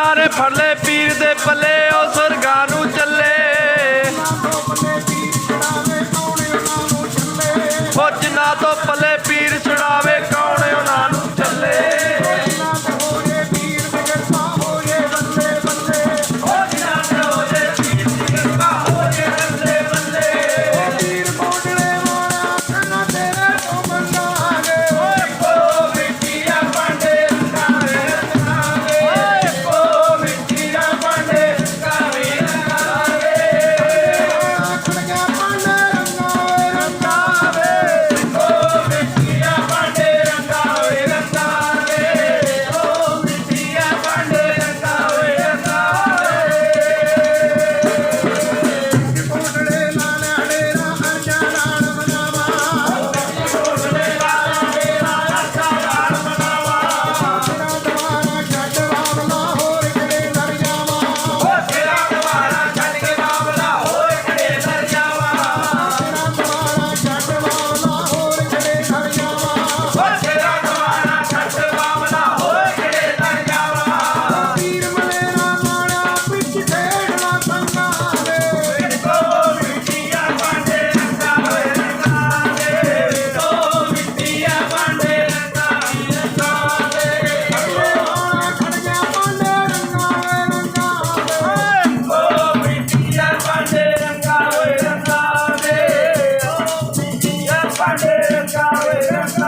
ਸਰਕਾਰ ਫੜ ਪੀਰ ਦੇ ਪੱਲੇ ਉਹ ਸਰਕਾਰ ਨੂੰ America, America.